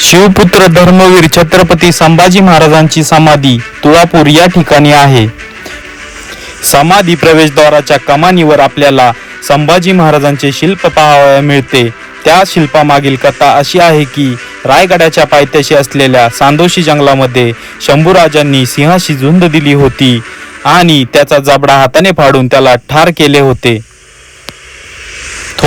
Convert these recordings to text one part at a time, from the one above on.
शिवपुत्र धर्मवीर छत्रपती संभाजी महाराजांची समाधी तुळापूर या ठिकाणी आहे. समाधी प्रवेशद्वाराच्या कमानीवर आपल्याला संभाजी महाराजांचे शिल्प पाहावया मिळते. त्या शिल्पामागील कथा अशी आहे की रायगडाच्या पायथ्याशी असलेल्या सांदोशी जंगलामध्ये शंभूराजांनी सिंहाशी झुंज दिली होती आणि त्याचा जबडा हाताने फाडून त्याला ठार केले होते.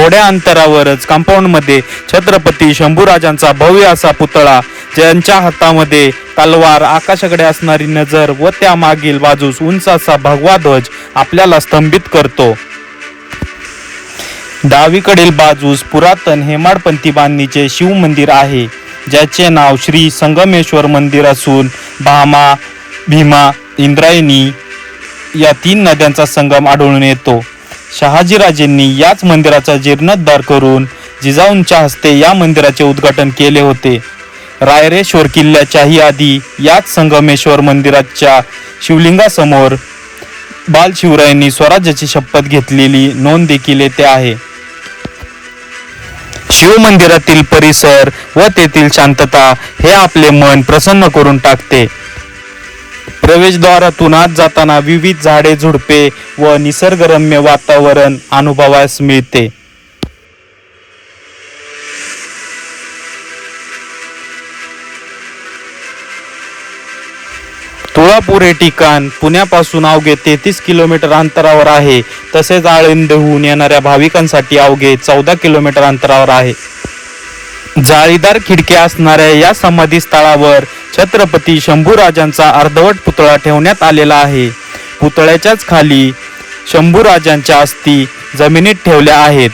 थोड्या अंतरावरच कंपाऊंडमध्ये छत्रपती शंभूराजांचा भव्य असा पुतळा ज्यांच्या हातामध्ये तलवार आकाशाकडे असणारी नजर व त्या मागील बाजूस उंच असा भगवा ध्वज आपल्याला स्तंभित करतो. डावीकडील बाजूस पुरातन हेमाडपंथी बांधणीचे शिव मंदिर आहे ज्याचे नाव श्री संगमेश्वर मंदिर असून भामा भीमा इंद्रायणी या तीन नद्यांचा संगम आढळून येतो. शहाजीराजेंनी याच मंदिराचा जीर्णोद्धार करून जिजाऊंच्या हस्ते या मंदिराचे उद्घाटन केले होते. रायरेश्वर किल्ल्याच्याही आधी याच संगमेश्वर मंदिराच्या शिवलिंगासमोर बालशिवरायांनी स्वराज्याची शपथ घेतलेली नोंद देखील येथे आहे. शिवमंदिरातील परिसर व तेथील शांतता हे आपले मन प्रसन्न करून टाकते. प्रवेशद्वारातून आत जाताना विविध झाडे झुडपे व निसर्गरम्य वातावरण अनुभवास मिळते. तुळापूर हे ठिकाण पुण्यापासून अवघे तेहतीस किलोमीटर अंतरावर आहे. तसेच आळंदहून येणाऱ्या भाविकांसाठी अवघे चौदा किलोमीटर अंतरावर आहे. जाळीदार खिडक्या असणाऱ्या या समाधी स्थळावर छत्रपती शंभूराजांचा अर्धवट पुतळा ठेवण्यात आलेला आहे. पुतळ्याच्याच खाली शंभूराजांच्या अस्थी जमिनीत ठेवल्या आहेत.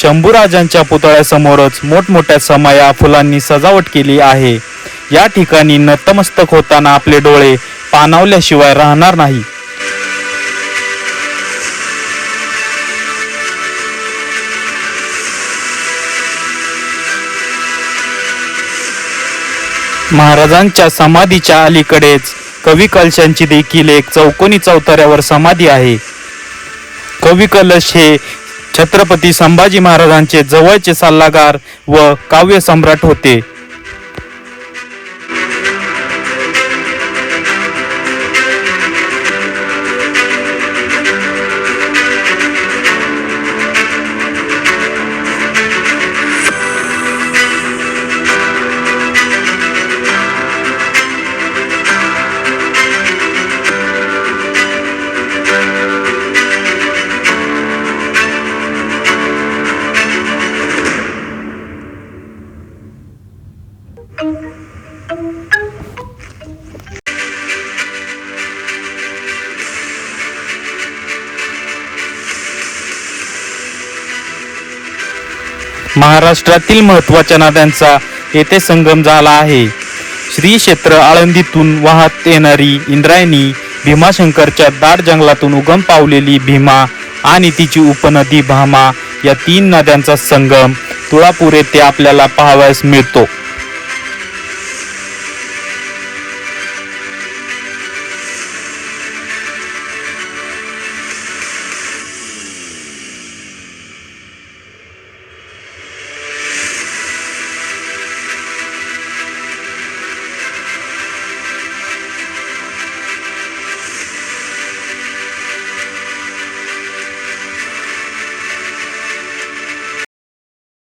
शंभूराजांच्या पुतळ्यासमोरच मोठमोठ्या समाया फुलांनी सजावट केली आहे. या ठिकाणी नतमस्तक होताना आपले डोळे पाणावल्याशिवाय राहणार नाही. महाराजांच्या समाधीच्या अलीकडेच कवी कलशांची देखील एक चौकोनी चौताऱ्यावर समाधी आहे. कवी कलश हे छत्रपती संभाजी महाराजांचे जवळचे सल्लागार व काव्य सम्राट होते. महाराष्ट्रातील महत्त्वाच्या नद्यांचा येथे संगम झाला आहे. श्री क्षेत्र आळंदीतून वाहत येणारी इंद्रायणी भीमाशंकरच्या दाट जंगलातून उगम पावलेली भीमा आणि तिची उपनदी भामा या तीन नद्यांचा संगम तुळापूर येथे आपल्याला पाहावयास मिळतो.